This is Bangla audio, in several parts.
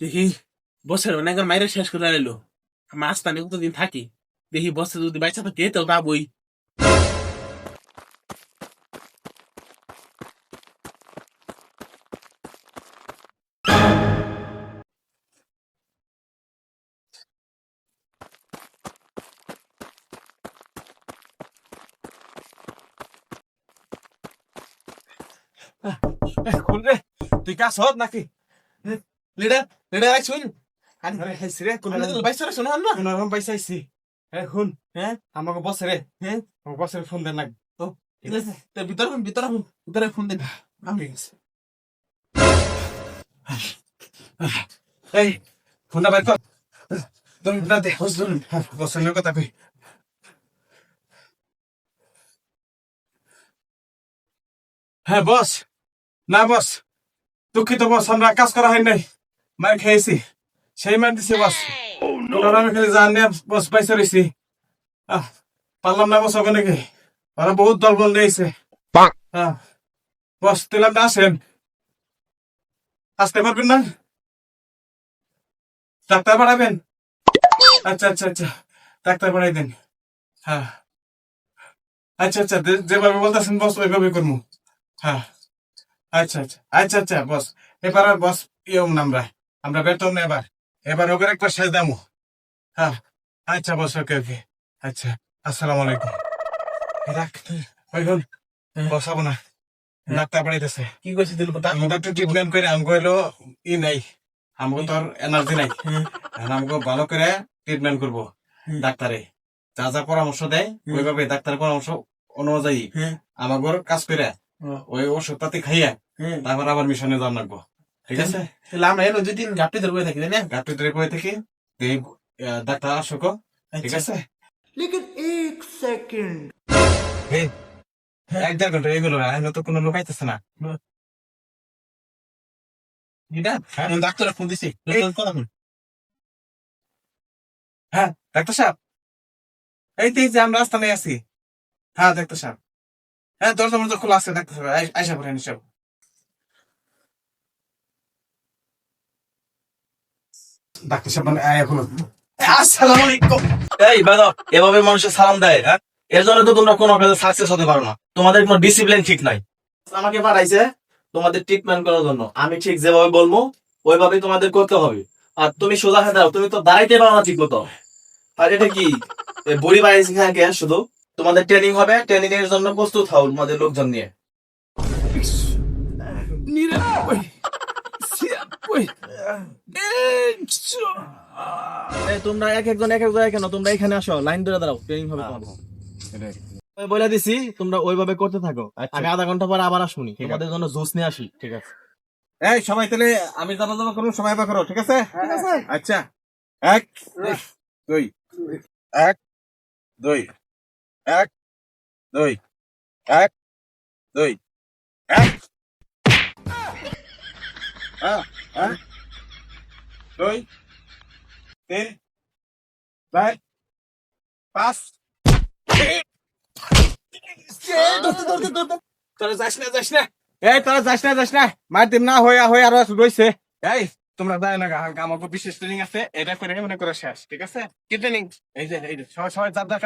দেখি বছর একবার মাইরে শেষ করে এলো আমার আস্তানে কতদিন থাকি। দেখি বছর যদি বাচ্চা থাকে তো পাবই খুল রে তুই কাজ হত নাকি? লিডার লিডার আই শুন। আরে হেসি রে কোন বাইশ শোনো না কোন রকম আইছি হ্যাঁ আমাকে বসে রে। হ্যাঁ আমাকে বসে ফোন দেন না ঠিক আছে। তো ভিতরে ফোন ভিতরে ফোন ভিতরে ফোন দেন এই ফোনটা বাইর কর। তুমি ফোনটা দে বসে নিয়ে কথা কই। হ্যাঁ বস। না বস। দুঃখিত বস আমরা কাজ করা হয় নাই। মার খেয়েছি সেই মার দিছে বস আমি খালি জান নিয়ে বস পাইছে রয়েছি পারলাম না বস ওখানে কি ওরা বহুত দল বল নিয়েছে বস তাহলে আপনি আসেন আসতে পারবেন না? ডাক্তার বাড়াবেন আচ্ছা আচ্ছা আচ্ছা। ডাক্তার বাড়াই দেন। হ্যাঁ। আচ্ছা আচ্ছা যে- যেভাবে বলতেছেন বস ওইভাবে করব হ্যাঁ। আচ্ছা আচ্ছা আচ্ছা আচ্ছা বস এবার আর বস ইয়ম আমরা আমরা বেতন না এবার। এবার ওকে একবার শেষ দামো। হ্যাঁ আচ্ছা বস ওকে ওকে। আচ্ছা আসসালামু আলাইকুম। রাখ হল বসাবো না ডাক্তার বাড়াইতেছে কি কইছি দিল কথা একটু ট্রিটমেন্ট করে আমাকে হলো ই নাই। আমাকে তো আর এনার্জি নাই। হ্যাঁ। এখন আমাকে ভালো করে ট্রিটমেন্ট করব ডাক্তারে। যা যা পরামর্শ দেয় হুম। ওইভাবে ডাক্তারের পরামর্শ অনুযায়ী হ্যাঁ। আমাকে কাজ করে ওই ওষুধ পাতি খাইয়া হ্যাঁ। তারপর আবার মিশনে যান লাগবো। ঠিক আছে? তাহলে আমরা দুই দিন ধরে থাকি তাই না? গাপটি ধরে বয়ে থাকি। ডাক্তার আসুক ঠিক আচ্ছা। আছে? লেকিন এক সেকেন্ড। এক দেড় ঘণ্টা এগুলো এগুলো তো কোনো লোকাইতেছে না। হ্যাঁ? ডাক্তার ফোন দিছি। হ্যাঁ ডাক্তার সাহেব। এই যে আমরা আস্তানায় আছি হ্যাঁ ডাক্তার সাহেব। হ্যাঁ দরজা মরজা খোলা আছে ডাক্তার সাহেব। আইসা পড়েন সব ডাক্তার সাহেব মানে এখন আসসালামু আলাইকুম। এই বেদব এভাবে মানুষের সালাম দেয় হ্যাঁ? এর জন্য তো তোমরা কোনো কাজে সাকসেস হতে পারো না। তোমাদের কোনো ডিসিপ্লিন ঠিক নাই। আমাকে পাঠাইছে তোমাদের ট্রিটমেন্ট করার জন্য। আমি ঠিক যেভাবে বলব ওইভাবেই তোমাদের করতে হবে। আর তুমি সোজা হয়ে দাও তুমি তো দাঁড়াইতে পারো না ঠিক মতো। আর এটা কি? এ বড়ি বাড়াইছে খাকে শুধু? তোমাদের ট্রেনিং হবে ট্রেনিং এর জন্য প্রস্তুত হও তোমাদের লোকজন নিয়ে। তোমরা এক একজন এক এক জায়গায় কেন? তোমরা এখানে আসো লাইন ধরে দাঁড়াও ট্রেনিং হবে তোমাদের। বলে দিছি তোমরা ওইভাবে করতে থাকো। আমি আধা ঘণ্টা পর আবার আসুনি। তোমাদের জন্য জুস নিয়ে আসি। ঠিক আছে। এই সবাই তাহলে আমি যাবা যাবা করুন সবাই বা করো ঠিক আছে? আচ্ছা। এক দুই। এক দুই। এক দুই। এক দুই। এক। হ্যাঁ হ্যাঁ। দুই তিন চার পাঁচ। তোরা যাস না যাস না। এই তোরা যাস না যাস না। মার দিম না আরও রয়েছে এই তোমরা যাই না গা- আমাকে বিশেষ ট্রেনিং আছে। এটা করে মনে করে শেষ ঠিক আছে? কি ট্রেনিং এই যে এই যে সবাই সবাই যার যার।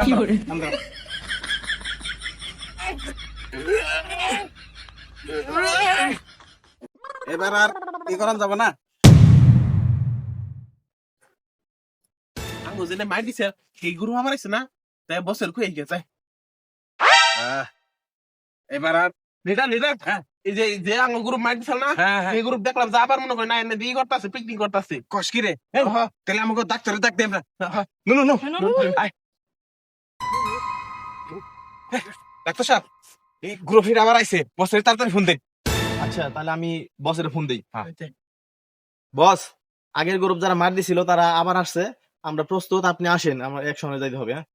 এবার আর কি করান যাব না? আমি বুঝলে মাই দিছে সেই গুরু আমার আছে না? তাই খুঁয়ে গেছে এবার আর লিডার হ্যাঁ। এই যে যে আঙ্গ গ্রুপ না এই গ্রুপ দেখলাম যা আবার মনে করি না এনে দিয়ে করতেছে পিকনিক করতেছে কস কি রে এই, তাহলে আমাকে ডাক্তারে ডাক দে আমরা নো নো নো। ডাক্তার সাহেব এই গ্রুপ আবার আইছে বছরে তাড়াতাড়ি ফোন দেন আচ্ছা তাহলে আমি বসের ফোন দিই। হ্যাঁ। বস আগের গ্রুপ যারা মার দিছিল তারা আবার আসছে। আমরা প্রস্তুত আপনি আসেন আমার একসঙ্গে যাইতে হবে হ্যাঁ?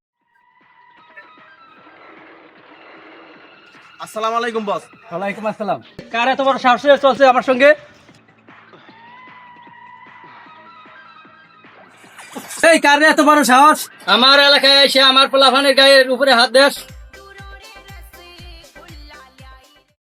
আসসালামু আলাইকুম বস। ওয়ালাইকুম আসসালাম। কার এত বড় সাহস চলছে আমার সঙ্গে? এই কার এত বড় সাহস? আমার এলাকায় এসে আমার পোলাফানের গায়ের উপরে হাত দেশ